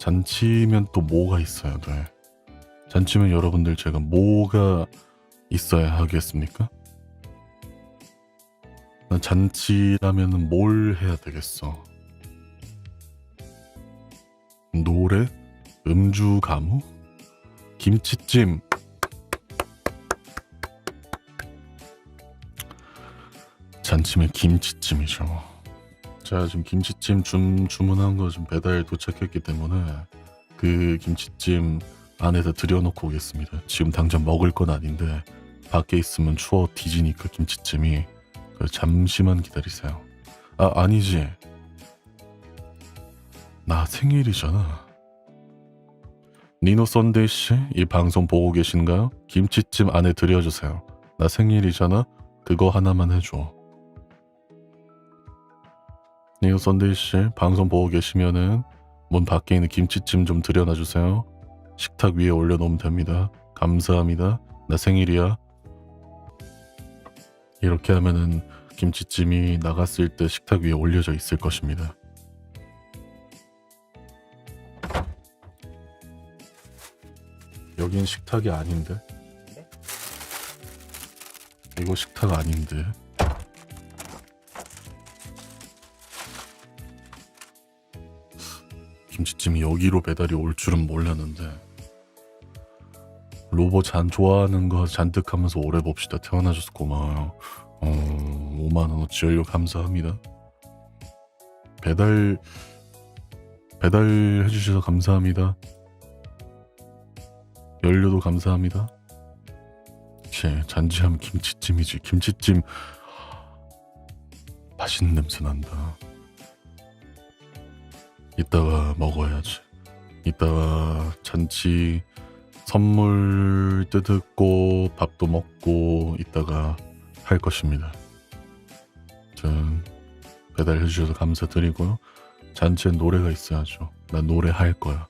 잔치면 또 뭐가 있어야 돼? 잔치면 여러분들 제가 뭐가 있어야 하겠습니까? 난 잔치라면 뭘 해야 되겠어? 노래? 음주 가무? 김치찜? 잔치면 김치찜이죠. 제가 지금 김치찜 주, 주문한 거 지금 배달 도착했기 때문에 그 김치찜 안에다 들여놓고 오겠습니다. 지금 당장 먹을 건 아닌데 밖에 있으면 추워 뒤지니까 김치찜이 그래서 잠시만 기다리세요. 아 아니지. 나 생일이잖아. 니노 썬데이 씨, 이 방송 보고 계신가요? 김치찜 안에 들여주세요. 나 생일이잖아. 그거 하나만 해줘. 니노 썬데이 씨, 방송 보고 계시면은 문 밖에 있는 김치찜 좀 들여놔 주세요. 식탁 위에 올려놓으면 됩니다. 감사합니다. 나 생일이야. 이렇게 하면은 김치찜이 나갔을 때 식탁 위에 올려져 있을 것입니다. 여긴 식탁이 아닌데? 이거 식탁 아닌데? 김치찜이 여기로 배달이 올 줄은 몰랐는데 로봇 잔 좋아하는 거 잔뜩 하면서 오래 봅시다. 태어나줘서 고마워요 어, 5만원어치 연료 감사합니다. 배달 배달 해주셔서 감사합니다. 연료도 감사합니다. 제 잔치하면 김치찜이지. 김치찜 맛있는 냄새 난다 이따가 먹어야지. 이따가 잔치 선물 뜯고 밥도 먹고 이따가 할 것입니다. 전 배달해 주셔서 감사드리고요. 잔치엔 노래가 있어야죠. 나 노래 할 거야.